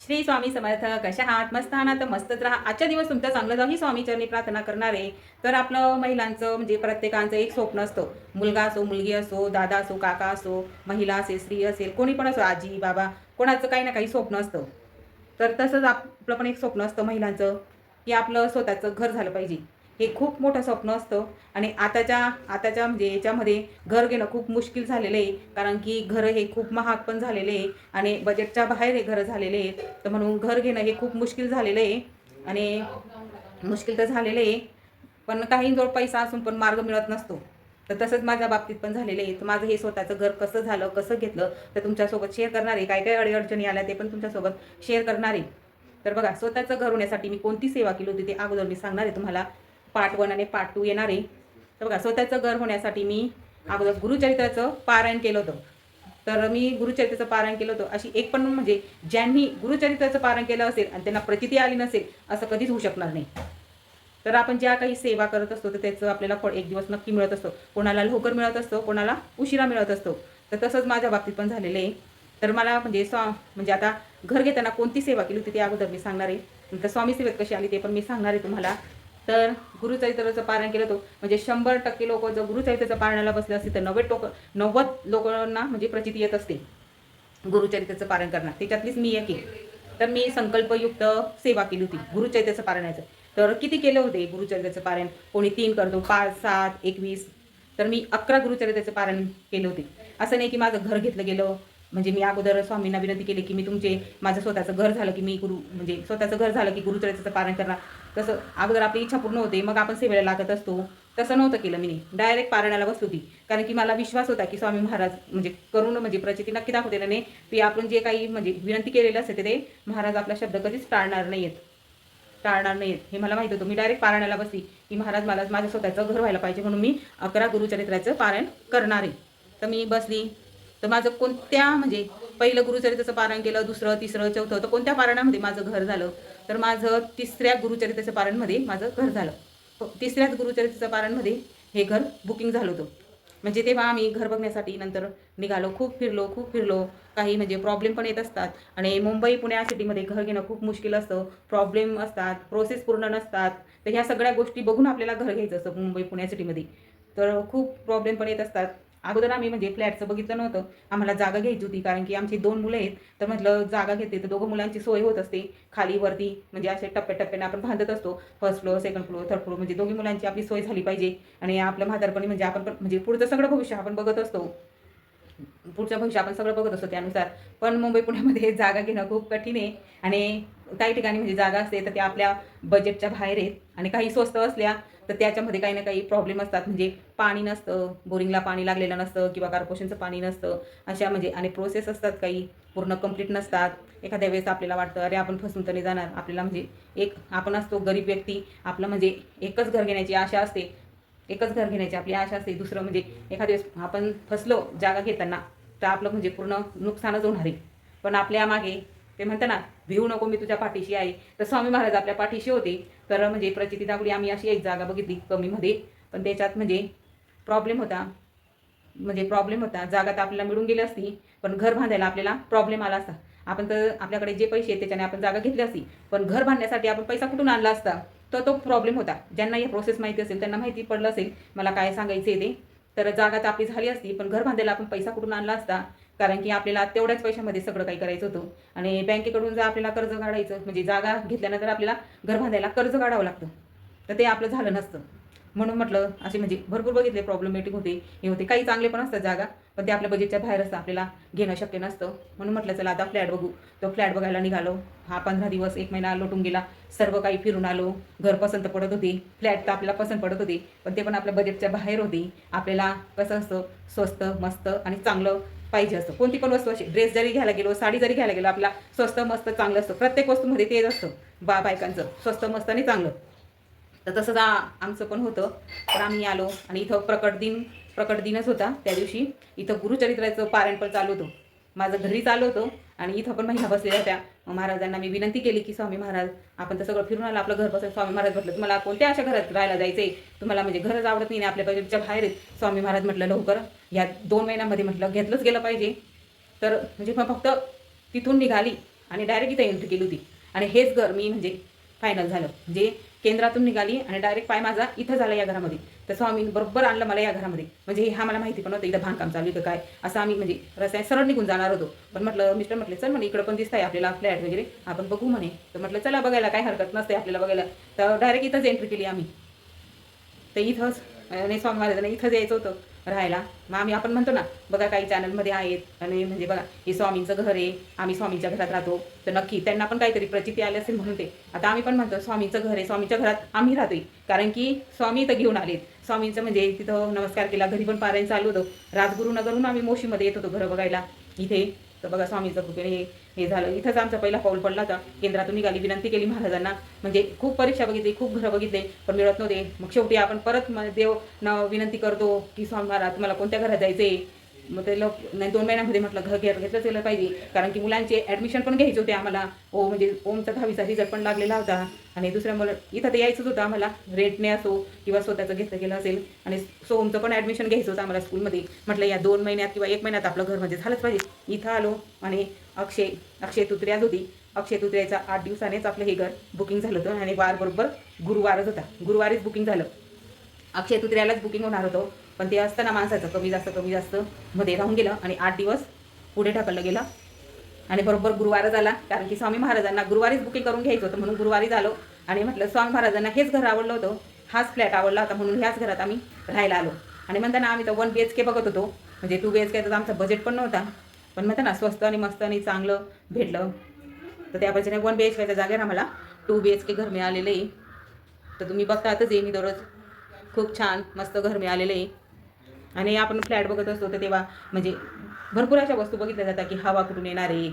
श्री स्वामी समर्थ कशा आहात? मस्त आहात तर मस्तच राहा आजच्या दिवस तुमचा चांगलं जाऊ ही स्वामीचरणी प्रार्थना करणार आहे. तर आपलं महिलांचं म्हणजे प्रत्येकाचं एक स्वप्न असतं. मुलगा असो मुलगी असो दादा असो काका असो महिला असेल स्त्री असेल कोणी पण असो आजी बाबा कोणाचं काही ना काही स्वप्न असतं. तर तसंच आपलं पण एक स्वप्न असतं महिलांचं की आपलं स्वतःचं घर झालं पाहिजे. हे खूप मोठं स्वप्न असतं. आणि आताच्या आताच्या म्हणजे याच्यामध्ये घर घेणं खूप मुश्किल झालेलं आहे. कारण की घरं हे खूप महाग पण झालेले आहे. आणि बजेटच्या बाहेर हे घरं झालेले आहेत तर म्हणून घर घेणं हे खूप मुश्किल झालेलं आहे. आणि मुश्किल तर झालेलं आहे. पण काहींजवळ पैसा असून पण मार्ग मिळत नसतो. तर तसंच माझ्या बाबतीत पण झालेलं आहे. तर माझं हे स्वतःचं घर कसं झालं कसं घेतलं तर तुमच्यासोबत शेअर करणार आहे. काय काय अडीअडचणी आल्या ते पण तुमच्यासोबत शेअर करणार आहे. तर बघा स्वतःचं घर होण्यासाठी मी कोणती सेवा केली होती ते अगोदर मी सांगणार आहे तुम्हाला. पार्ट वन आणि पार्ट टू येणार आहे. तर बघा स्वतःचं घर होण्यासाठी मी अगोदर गुरुचरित्राचं पारायण केलं होतं. तर मी गुरुचरित्राचं पारायण केलं होतं. अशी एक पण म्हणजे ज्यांनी गुरुचरित्राचं पारायण केलं असेल आणि त्यांना प्रतिती आली नसेल असं कधीच होऊ शकणार नाही. तर आपण ज्या काही सेवा करत असतो तर त्याचं आपल्याला फळ एक दिवस नक्की मिळत असतो. कोणाला लवकर मिळत असतो कोणाला उशिरा मिळत असतो. तर तसंच माझ्या बाबतीत पण झालेलं आहे. तर मला म्हणजे स्वा म्हणजे आता घर घेताना कोणती सेवा केली होती ते अगोदर मी सांगणार आहे. नंतर स्वामी सेवेत कशी आली ते पण मी सांगणार आहे तुम्हाला. तर गुरुचरित्राचं पारण केलं होतं. म्हणजे शंभर टक्के लोक जर गुरुचरित्राचं पारणाला बसले असतील तर नव्वद टोक नव्वद लोकांना म्हणजे प्रचिती येत असते गुरुचरित्राचं पारण करणार. त्याच्यातलीच मी एक तर मी संकल्पयुक्त सेवा केली होती गुरुचरित्राचं पारायणाचं. तर किती केलं होते गुरुचरित्राचं पारण कोणी तीन करतो पाच सात एकवीस. तर मी अकरा गुरुचरित्राचं पारण केले होते. असं नाही की माझं घर घेतलं गेलं. म्हणजे मी अगोदर स्वामींना विनंती केली की मी तुमचे माझं स्वतःचं घर झालं की मी गुरु म्हणजे स्वतःचं घर झालं की गुरुचरित्राचं पारण करणार. तसं अगोदर आपली इच्छा पूर्ण होते मग आपण सेवेला लागत असतो. तसं नव्हतं केलं मी डायरेक्ट पारायणाला बसली होती. कारण की मला विश्वास होता की स्वामी महाराज म्हणजे करून म्हणजे प्रचिती नक्की दाखवते नाही की आपण जे काही म्हणजे विनंती केलेलं असते ते महाराज आपला शब्द कधीच टाळणार नाहीयेत. टाळणार नाहीत हे मला माहीत होतं. मी डायरेक्ट पारायणाला बसली की महाराज मला माझं स्वतःचं घर व्हायला पाहिजे म्हणून मी अकरा गुरुचरित्राचं पारायण करणार आहे. तर मी बसली. तर माझं कोणत्या म्हणजे पहिलं गुरुचरित्राचं पारायण केलं दुसरं तिसरं चौथं तर कोणत्या पारायणामध्ये माझं घर झालं? तर माझं तिसऱ्या गुरुचरित्राच्या पारायणमध्ये माझं घर झालं. तिसऱ्याच गुरुचरित्राच्या पारायणमध्ये हे घर बुकिंग झालं होतं. म्हणजे तेव्हा आम्ही घर बघण्यासाठी नंतर निघालो खूप फिरलो खूप फिरलो. काही म्हणजे प्रॉब्लेम पण येत असतात. आणि मुंबई पुण्या सिटीमध्ये घर घेणं खूप मुश्किल असतं. प्रॉब्लेम असतात प्रोसेस पूर्ण नसतात. तर ह्या सगळ्या गोष्टी बघून आपल्याला घर घ्यायचं असतं मुंबई पुण्या सिटीमध्ये तर खूप प्रॉब्लेम पण येत असतात. अगोदर आम्ही म्हणजे फ्लॅटचं बघितलं नव्हतं. आम्हाला जागा घ्यायची होती कारण की आमची दोन मुलं आहेत. तर म्हटलं जागा घेते तर दोघं मुलांची सोय होत असते. खाली वरती म्हणजे असे टप्प्याटप्प्याने आपण बांधत असतो. First floor second floor third floor म्हणजे दोघी मुलांची आपली सोय झाली पाहिजे. आणि आपलं म्हातारपणी म्हणजे आपण पण म्हणजे पुढचं सगळं भविष्य आपण बघत असतो. पुढचं भविष्य आपण सगळं बघत असतो त्यानुसार. पण मुंबई पुण्यामध्ये जागा घेणं खूप कठीण आहे. आणि काही ठिकाणी म्हणजे जागा असते तर त्या आपल्या बजेटच्या बाहेर आहेत. आणि काही स्वस्त असल्या तर त्याच्यामध्ये काही ना काही प्रॉब्लेम असतात. म्हणजे पाणी नसतं बोरिंगला पाणी लागलेलं नसतं किंवा कार्पोरेशनचं पाणी नसतं. अशा म्हणजे आणि प्रोसेस असतात काही पूर्ण कंप्लीट नसतात. एखाद्या वेळेस आपल्याला वाटतं अरे आपण फसून तर नाही जाणार. आपल्याला म्हणजे एक आपण असतो गरीब व्यक्ती आपलं म्हणजे एकच घर घेण्याची आशा असते. एकच घर घेण्याची आपली आशा असते. दुसरं म्हणजे एखाद्या वेळेस आपण फसलो जागा घेताना तर आपलं म्हणजे पूर्ण नुकसानच होणार आहे. पण आपल्या मागे ते म्हणता ना भिवू नको मी तुझ्या पाठीशी आहे. तर स्वामी महाराज आपल्या पाठीशी होते. तर म्हणजे प्रचिती दागडी आम्ही अशी एक जागा बघितली कमीमध्ये पण त्याच्यात म्हणजे प्रॉब्लेम होता. म्हणजे प्रॉब्लेम होता. जागा तर आपल्याला मिळून गेली असती पण घर बांधायला आपल्याला प्रॉब्लेम आला असता. आपण तर आपल्याकडे जे पैसे आहेत त्याच्याने आपण जागा घेतली असती. पण घर बांधण्यासाठी आपण पैसा कुठून आणला असता? तर तो प्रॉब्लेम होता. ज्यांना ही प्रोसेस माहिती असेल त्यांना माहिती पडलं असेल मला काय सांगायचं आहे ते? तर जागा तर आपली झाली असती पण घर बांधायला आपण पैसा कुठून आणला असता? कारण की आपल्याला तेवढ्याच पैशामध्ये सगळं काही करायचं होतं. आणि बँकेकडून जर आपल्याला कर्ज काढायचं म्हणजे जागा घेतल्यानंतर आपल्याला घर बांधायला कर्ज काढावं लागतं. तर ते आपलं झालं नसतं. म्हणून म्हटलं असे म्हणजे भरपूर बघितले प्रॉब्लेमॅटिक होते. हे होते. काही चांगले पण असतात जागा पण ते आपल्या बजेटच्या बाहेर असतं. आपल्याला घेणं शक्य नसतं. म्हणून म्हटलं चला आता फ्लॅट बघू. तो फ्लॅट बघायला निघालो. हा पंधरा दिवस एक महिना लोटून गेला. सर्व काही फिरून आलो. घर पसंत पडत होते. फ्लॅट तर आपल्याला पसंत पडत होते. पण ते पण आपल्या बजेटच्या बाहेर होते. आपल्याला कसं असतं? स्वस्त मस्त आणि चांगलं पाहिजे असतं. कोणती पण वस्तू अशी ड्रेस जरी घ्यायला गेलो साडी जरी घ्यायला गेलो आपला स्वस्त मस्त चांगलं असतं. प्रत्येक वस्तूमध्ये तेच असतं. बा बायकांचं. स्वस्त मस्त आणि चांगलं. तर तसंच आमचं पण होतं. तर आम्ही आलो आणि इथं प्रकट दिन प्रकट दिनच होता त्या दिवशी. इथं गुरुचरित्राचं पारायण पण चालू होतं. माझं घरी चालू होतं आणि इथं पण महिला बसलेल्या होत्या. महाराजांना मी विनंती केली की स्वामी महाराज आपण तर सगळं फिरून आलं आपलं घर बसून स्वामी महाराज म्हटलं तुम्हाला कोणत्या अशा घरात राहायला जायचंय? तुम्हाला म्हणजे घरच आवडत नाही आपल्या बजेटच्या बाहेर आहेत. स्वामी महाराज म्हटलं लवकर. या दोन महिन्यामध्ये म्हटलं घेतलंच गेलं पाहिजे. तर म्हणजे मग फक्त तिथून निघाली आणि डायरेक्ट इथं एंट्री केली होती. आणि हेच घर मी म्हणजे फायनल झालं. म्हणजे केंद्रातून निघाली आणि डायरेक्ट पाय माझा इथं झाला या घरामध्ये. तर आम्ही बरोबर आणलं मला या घरामध्ये. म्हणजे हे मला माहिती पण होतं इथं बांधकाम चालू आहे का काय? असं आम्ही म्हणजे रस्त्या सरळ निघून जाणार होतो. पण म्हटलं मिस्टर म्हटले चल म्हणे इकडं पण दिसत आहे आपल्याला फ्लॅट वगैरे. आपण बघू म्हणे. तर म्हटलं चला बघायला काय हरकत नसते आपल्याला बघायला. तर डायरेक्ट इथंच एंट्री केली आम्ही. तर इथंच आणि स्वामी महाराजांना इथंच यायचं होतं. राहायला. मग आम्ही आपण म्हणतो ना बघा काही चॅनलमध्ये आहेत आणि म्हणजे बघा हे स्वामींचं घर आहे आम्ही स्वामींच्या घरात राहतो. तर नक्की त्यांना पण काहीतरी प्रचिती आली असेल म्हणून ते. आता आम्ही पण म्हणतो स्वामींचं घर आहे स्वामीच्या घरात आम्ही राहतोय. कारण की स्वामी इथं घेऊन आलेत. स्वामींचं म्हणजे तिथं नमस्कार केला घरी पण पारायण चालू होतो. राजगुरुनगरहून आम्ही मोशीमध्ये येत होतो घरं बघायला. इथे तर बघा स्वामीचं कृपेने हे हे झालं. इथंच आमचा पहिला पाऊल पडला होता. केंद्रातून निघाली. विनंती केली महाराजांना. म्हणजे खूप परीक्षा बघितली खूप घरं बघितले पण मिळत नव्हते. मग शेवटी आपण परत देव न विनंती करतो की स्वामी महाराज तुम्हाला कोणत्या घरात जायचे मग ते लोक नाही दोन महिन्यामध्ये म्हटलं घर घेत घेतलंच गेलं पाहिजे. कारण की मुलांचे ॲडमिशन पण घ्यायचे होते आम्हाला. ओ म्हणजे ओमचा दहावीचा रिझल्ट पण लागलेला होता. आणि दुसऱ्या मुलं इथं तर यायचंच होतं आम्हाला. रेंटने असो किंवा स्वतःचं घेतलं गेलं असेल. आणि सोमचं पण ॲडमिशन घ्यायचं होतं आम्हाला स्कूलमध्ये म्हटलं या दोन महिन्यात किंवा एक महिन्यात आपलं घर म्हणजे झालंच पाहिजे. इथं आलो आणि अक्षय अक्षय तृतीयाच होती. अक्षय तृतीयाचा आठ दिवसानेच आपलं हे घर बुकिंग झालं होतं. आणि वार बरोबर गुरुवारच होता. गुरुवारीच बुकिंग झालं. अक्षय तृतीयालाच बुकिंग होणार होतं. पण ते असताना माणसाचं कमी जास्त कमी जास्त मध्ये राहून गेलं आणि आठ दिवस पुढे ढकललं गेलं. आणि बरोबर गुरुवारच आला कारण की स्वामी महाराजांना गुरुवारीच बुकिंग करून घ्यायचं होतं म्हणून गुरुवारी झालो. आणि म्हटलं स्वामी महाराजांना हेच घर आवडलं होतं हाच फ्लॅट आवडला होता म्हणून ह्याच घरात आम्ही राहायला आलो. आणि म्हणताना आम्ही तर वन बी एच के बघत होतो म्हणजे टू बी एच के तर आमचा बजेट पण नव्हता. पण म्हणता ना स्वस्त आणि मस्त आणि चांगलं भेटलं. तर त्या पद्धतीने वन बी एच केच्या जागेवर आम्हाला टू बी एच के घर मिळालेलं. आहे तर तुम्ही बघतातच आहे मी दररोज खूप छान मस्त घर मिळालेलं. आहे आणि आपण फ्लॅट बघत असतो तर तेव्हा म्हणजे भरपूर अशा वस्तू बघितल्या जातात की हवा कुठून येणार आहे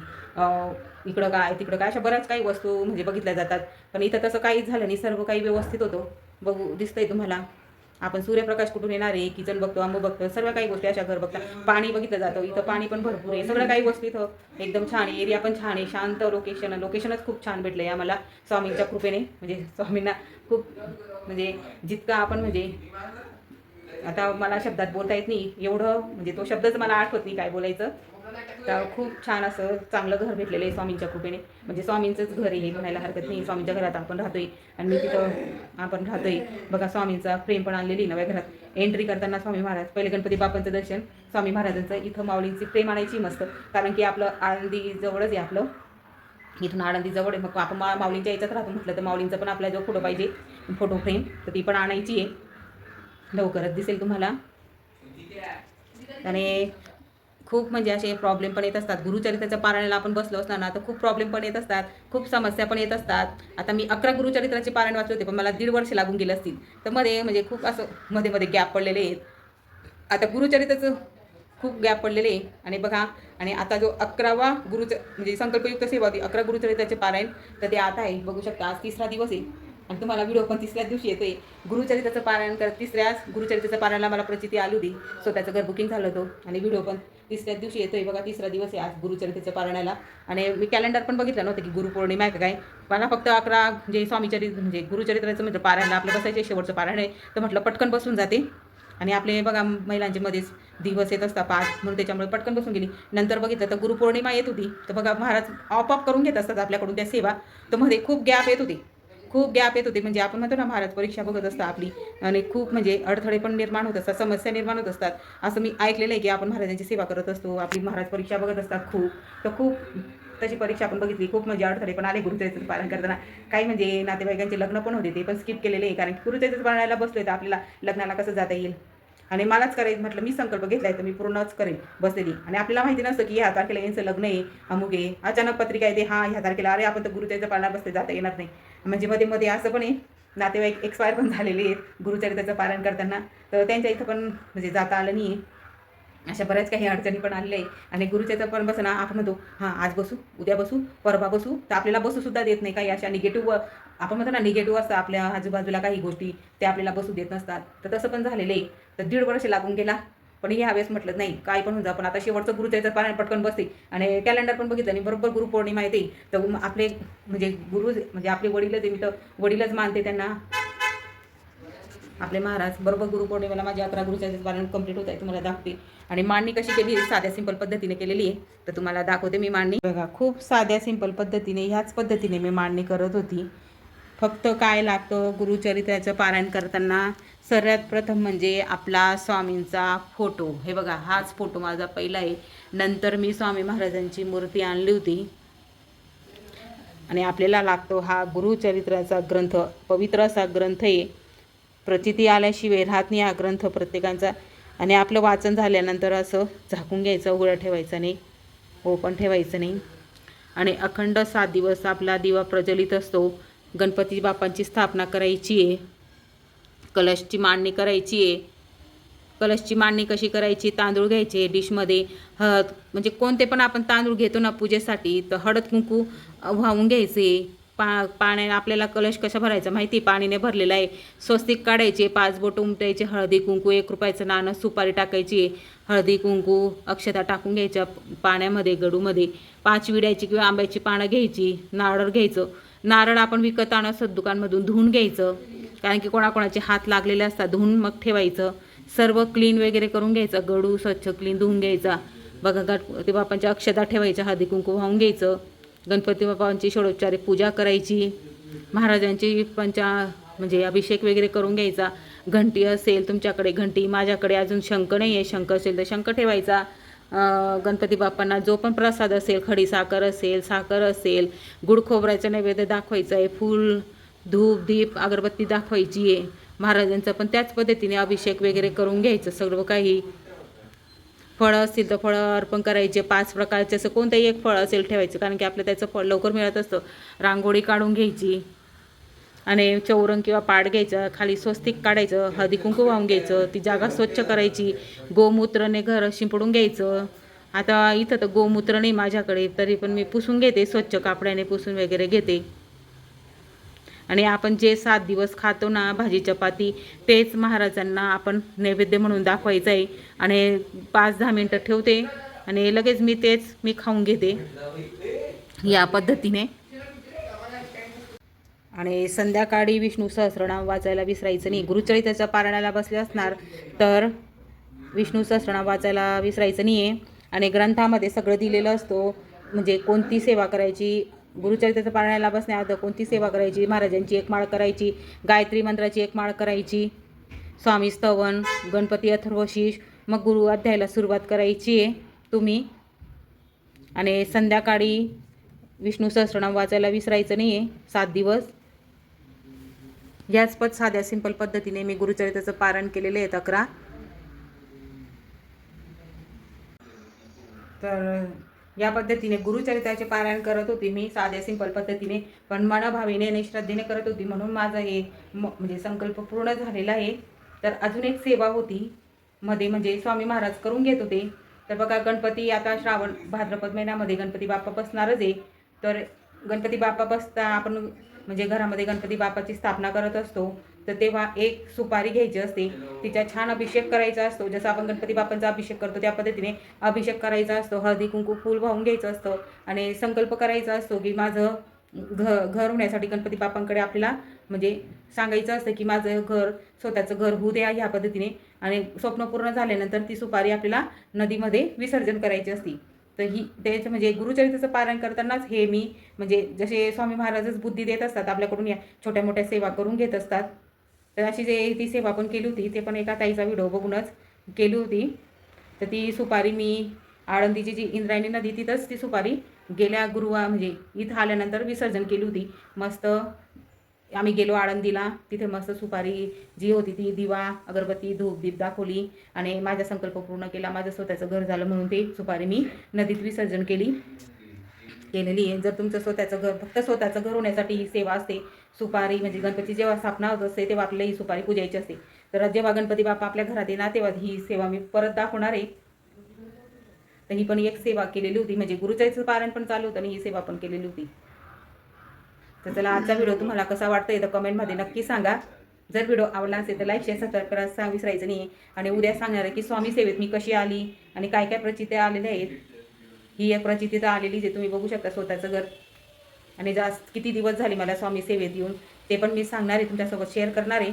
इकडं काय तिकडं काय अशा बऱ्याच काही वस्तू म्हणजे बघितल्या जातात. पण इथं तसं काहीच झालं नाही सर्व काही व्यवस्थित होतं. बघू दिसतंय तुम्हाला. आपण सूर्यप्रकाश कुठून येणार आहे किचन बघतो आंबो बघतो सर्व काही गोष्टी अशा घर बघता पाणी बघितलं जातं इथं पाणी पण भरपूर आहे. सगळं काही गोष्टी इथं एकदम छान एरिया पण छान आहे. शांत लोकेशन लोकेशनच खूप छान भेटलं आहे आम्हाला. स्वामींच्या कृपेने म्हणजे स्वामींना खूप म्हणजे जितकं आपण म्हणजे आता मला शब्दात बोलता येत नाही. एवढं म्हणजे तो शब्दच मला आठवत नाही काय बोलायचं. तर खूप छान असं चांगलं घर भेटलेलं आहे स्वामींच्या कृपेने. म्हणजे स्वामींचंच घर आहे हे म्हणायला हरकत नाही. स्वामींच्या घरात आपण राहतोय. आणि मी तिथं आपण राहतोय. बघा स्वामींचा प्रेम पण आणलेली नव्या घरात. एंट्री करताना स्वामी महाराज पहिले गणपती बापांचं दर्शन स्वामी महाराजांचं इथं माऊलींची प्रेम आणायची मस्त. कारण की आपलं आळंदी जवळच आहे आपलं. इथून आळंदी जवळ आहे. मग आपण मा माऊलींच्या याच्यात राहतो म्हटलं तर माऊलींचं पण आपल्या जो फोटो पाहिजे. फोटो फ्रेम तर ती पण आणायची आहे. लवकरच दिसेल तुम्हाला. आणि खूप म्हणजे असे प्रॉब्लेम पण येत असतात. गुरुचरित्राच्या पारायणाला आपण बसलो असणार ना तर खूप प्रॉब्लेम पण येत असतात. खूप समस्या पण येत असतात. आता मी अकरा गुरुचरित्राचे पारायण वाचले होते पण मला दीड वर्ष लागून गेले असतील. तर मध्ये म्हणजे खूप असं मध्ये मध्ये गॅप पडलेले आहेत. आता गुरुचरित्राचं खूप गॅप पडलेले आहे. आणि बघा आणि आता जो अकरावा गुरुच म्हणजे संकल्पयुक्त सेवा होती अकरा गुरुचरित्राचे पारायण तर ते आता आहे. बघू शकता आज तिसरा दिवस आहे. आणि तुम्हाला व्हिडिओ पण तिसऱ्याच दिवशी येतोय. गुरुचरित्राचं पारायण कर तिसऱ्याच गुरुचरित्राचं पारायणाला मला प्रचिती आली होती स्वतःचं घर बुकिंग झालं होतं. आणि व्हिडिओ पण तिसऱ्याच दिवशी येतोय बघा तिसरा दिवस आहे आज गुरुचरित्राच्या पारायणाला. आणि मी कॅलेंडर पण बघितलं नव्हतं की गुरुपौर्णिमा आहे का काय. मला फक्त अकरा म्हणजे स्वामीचरित्र म्हणजे गुरुचरित्राचं म्हणजे पारायणाला आपलं बसायचे शेवटचं पारायण आहे तर म्हटलं पटकन बसून जाते. आणि आपले बघा महिलांचे मध्येच दिवस येत असतात पाच म्हणून त्याच्यामुळे पटकन बसून गेली. नंतर बघितलं तर गुरुपौर्णिमा येत होती. तर बघा महाराज ऑप करून घेत असतात आपल्याकडून त्या सेवा. तर मध्ये खूप गॅप येत होती. खूप गॅप येत होते. म्हणजे आपण म्हणतो ना महाराज परीक्षा बघत असता आपली. आणि खूप म्हणजे अडथळे पण निर्माण होत असतात समस्या निर्माण होत असतात. असं मी ऐकलेलं आहे की आपण महाराजांची सेवा करत असतो आपली महाराज परीक्षा बघत असतात खूप. तर खूप तशी परीक्षा आपण बघितली. खूप म्हणजे अडथळे पण आले गुरुचरित्र पालन करताना. काही म्हणजे नातेवाईकांचे लग्न पण होते ते पण स्किप केलेले आहे. कारण की गुरुचरित्र पाळायला बसले तर आपल्याला लग्नाला कसं जाता येईल? आणि मलाच करायचं म्हटलं मी संकल्प घेतलाय तर मी पूर्णच करेन बसलेली. आणि आपल्याला माहिती नसतं की ह्या तारखेला यांचं लग्न आहे अमुक आहे. अचानक पत्रिका येते हा ह्या तारखेला अरे आपण तर गुरुचरित्र पाळणार बसते जाता येणार नाही. म्हणजे मध्ये मध्ये असं पण आहे नातेवाईक एक्सपायर पण झालेले आहेत गुरुचरित्राचं पालन करताना. तर त्यांच्या इथं पण म्हणजे जाता आलं नाही आहे अशा बऱ्याच काही अडचणी पण आलेल्या आहे आणि गुरुचरित्र पण बसना आपण म्हणतो हां आज बसू उद्या बसू परवा बसू. तर आपल्याला बसूसुद्धा देत नाही काही अशा निगेटिव्ह आपण म्हणतो ना निगेटिव्ह असतं आपल्या आजूबाजूला काही गोष्टी त्या आपल्याला बसू देत नसतात. तर तसं पण झालेलं आहे. तर दीड वर्ष लागून गेला. पण यावेळेस म्हटलं नाही काय पण होऊन जा पण आता शेवटचं गुरुचरित्र पारायण पटकन बसते. आणि कॅलेंडर पण बघितलं आणि बरोबर गुरुपौर्णिमा येते. तर मग आपले म्हणजे गुरु म्हणजे आपले वडीलच आहे मी तर वडीलच मानते त्यांना. आपले महाराज बरोबर गुरुपौर्णिमेला माझ्या अकरा गुरुच्या पालन कंप्लीट होत आहे तुम्हाला दाखवते. आणि मांडणी कशी केली साध्या सिंपल पद्धतीने केलेली आहे. तर तुम्हाला दाखवते मी मांडणी. बघा खूप साध्या सिंपल पद्धतीने ह्याच पद्धतीने मी मांडणी करत होती. फक्त काय लागतं गुरुचरित्राचं पारायण करताना सर्वात प्रथम म्हणजे आपला स्वामींचा फोटो. हे बघा हाच फोटो माझा पहिला आहे. नंतर मी स्वामी महाराजांची मूर्ती आणली होती. आणि आपल्याला लागतो हा गुरुचरित्राचा ग्रंथ पवित्र असा ग्रंथ आहे. प्रचिती आल्याशिवाय राहत नाही हा ग्रंथ प्रत्येकांचा. आणि आपलं वाचन झाल्यानंतर असं झाकून घ्यायचं उघडं ठेवायचं नाही ओपन ठेवायचं नाही. आणि अखंड सात दिवस आपला दिवा प्रज्वलित असतो. गणपती बाप्पांची स्थापना करायची आहे. कलशची मांडणी करायची आहे. कलशची मांडणी कशी करायची? तांदूळ घ्यायचे डिशमध्ये. हळद म्हणजे कोणते पण आपण तांदूळ घेतो ना पूजेसाठी तर हळद कुंकू व्हावून वाहून घ्यायचे. पा पाण्याने आपल्याला कलश कशा भरायचा माहिती पाणीने भरलेला आहे. स्वस्तिक काढायचे पाच बोट उमटायचे हळदी कुंकू एक रुपयाचं नाणं सुपारी टाकायची. हळदी कुंकू अक्षता टाकून घ्यायच्या पाण्यामध्ये गडूमध्ये. पाच विड्याची किंवा आंब्याची पानं घ्यायची नारळ घ्यायचं. नारळ आपण विकत आणत दुकानमधून धुवून घ्यायचं. कारण की कोणाकोणाचे हात लागलेले असतात धुवून मग ठेवायचं. सर्व क्लीन वगैरे करून घ्यायचं गडू स्वच्छ क्लीन धुवून घ्यायचा. बघा गणपती बाप्पांच्या अक्षता ठेवायच्या हळदी कुंकू वाहून घ्यायचं. गणपती बाप्पांची षडोपचारी पूजा करायची. महाराजांची पंचा म्हणजे अभिषेक वगैरे करून घ्यायचा. घंटी असेल तुमच्याकडे घंटी माझ्याकडे अजून शंख नाही आहे शंख असेल तर शंख ठेवायचा. गणपती बाप्पांना जो पण प्रसाद असेल खडी साखर असेल साखर असेल गुड खोबऱ्याचं नैवेद्य दाखवायचं आहे फूल धूप दीप अगरबत्ती दाखवायची आहे. महाराजांचा पण त्याच पद्धतीने अभिषेक वगैरे करून घ्यायचं सर्व काही. फळं असतील तर फळं अर्पण करायचे पाच प्रकारचे असं कोणतंही एक फळ असेल ठेवायचं कारण की आपलं त्याचं फळ लवकर मिळत असतं. रांगोळी काढून घ्यायची. आणि चौरंग किंवा पाड घ्यायचं खाली स्वस्तिक काढायचं हळदी कुंकू वाहून घ्यायचं ती जागा स्वच्छ करायची. गोमूत्राने घर शिंपडून घ्यायचं. आता इथं तर गोमूत्र नाही माझ्याकडे तरी पण मी पुसून घेते स्वच्छ कापड्याने पुसून वगैरे घेते. आणि आपण जे सात दिवस खातो ना भाजी चपाती तेच महाराजांना आपण नैवेद्य म्हणून दाखवायचं आहे आणि पाच दहा मिनटं ठेवते आणि लगेच मी तेच मी खाऊन घेते या पद्धतीने. आणि संध्याकाळी विष्णू सहस्रनाम वाचायला विसरायचं नाही. गुरुचरित्राच्या पारायणाला बसले असणार तर विष्णू सहस्रनाम वाचायला विसरायचं नाही आहे आणि ग्रंथामध्ये सगळं दिलेलं असतो. म्हणजे कोणती सेवा करायची गुरुचरित्राचं पारायणाला बसण्याआधी कोणती सेवा करायची? महाराजांची एक माळ करायची गायत्री मंत्राची एक माळ करायची स्वामी स्तवन गणपती अथर्वशीष मग गुरु अध्यायाला सुरुवात करायची. आहे तुम्ही आणि संध्याकाळी विष्णू सहस्रनाम वाचायला विसरायचं नाही आहे सात दिवस. याच पद साध्या सिंपल पद्धतीने मी गुरुचरित्राचं पारण केलेलं आहे. तक्रार तर या पद्धतीने गुरुचरित्राचे पारायण करत होती मी साध्या सिंपल पद्धतीने. पण मनभावीने आणि श्रद्धेने करत होती म्हणून माझं हे म- म्हणजे संकल्प पूर्ण झालेला आहे. तर अजून एक सेवा होती. मध्ये म्हणजे स्वामी महाराज करून घेत होते. तर बघा गणपती आता श्रावण भाद्रपद महिन्यामध्ये गणपती बाप्पा बसणारच आहे. तर गणपती बाप्पा बसता आपण म्हणजे घरामध्ये गणपती बाप्पाची स्थापना करत असतो. तर तेव्हा एक सुपारी घ्यायची असते. तिचा छान अभिषेक करायचा असतो. जसं आपण गणपती बाप्पांचा अभिषेक करतो त्या पद्धतीने अभिषेक करायचा असतो. हळदी कुंकू फूल वाहून घ्यायचं असतं. आणि संकल्प करायचा असतो की माझं घ घर होण्यासाठी गणपती बाप्पांकडे आपल्याला म्हणजे सांगायचं असतं की माझं घर स्वतःचं घर होऊ द्या ह्या पद्धतीने. आणि स्वप्न पूर्ण झाल्यानंतर ती सुपारी आपल्याला नदीमध्ये विसर्जन करायची असती. तर ही त्याचं म्हणजे गुरुचरित्राचं पारायण करतानाच हे मी म्हणजे जसे स्वामी महाराजच बुद्धी देत असतात आपल्याकडून या छोट्या मोठ्या सेवा करून घेत असतात. तर अशी जे ती सेवा पण केली होती ते पण एका ताईचा व्हिडिओ बघूनच केली होती. तर ती सुपारी मी आळंदीची जी इंद्रायणी नदी तिथंच ती सुपारी गेल्या गुरुवार म्हणजे इथं आल्यानंतर विसर्जन केली होती. मस्त आम्ही गेलो आळंदीला तिथे मस्त सुपारी जी होती ती दिवा अगरबत्ती धूप दीप दाखवली आणि माझा संकल्प पूर्ण केला. माझं स्वतःचं घर झालं म्हणून ते सुपारी मी नदीत विसर्जन केली केलेली आहे. जर तुमचं स्वतःचं घर फक्त स्वतःचं घर होण्यासाठी ही सेवा असते सुपारी म्हणजे गणपती जेव्हा स्थापना होत असते तेव्हा आपल्याला ही सुपारी पूजायची असते. तर जेव्हा गणपती बाप्पा आपल्या घरात येणार तेव्हा ही सेवा मी परत दाखवणार आहे. तर ही पण एक सेवा केलेली होती म्हणजे गुरुचरित्र पारायण पण चालू होतं आणि ही सेवा पण केलेली होती. तर चला आजचा व्हिडिओ तुम्हाला कसा वाटतंय तर कमेंटमध्ये नक्की सांगा. जर व्हिडिओ आवडला असेल तर लाईक शेअर सबस्क्राईब करा सांग विसरायचं नाही. आणि उद्या सांगणार आहे की स्वामी सेवेत मी कशी आली आणि काय काय प्रचित्या आलेल्या आहेत. ही एक प्रचिती तर आलेली जे तुम्ही बघू शकता स्वतःचं घर. आणि जास्त किती दिवस झाले मला स्वामी सेवेत येऊन ते पण मी सांगणार आहे तुमच्यासोबत शेअर करणार आहे.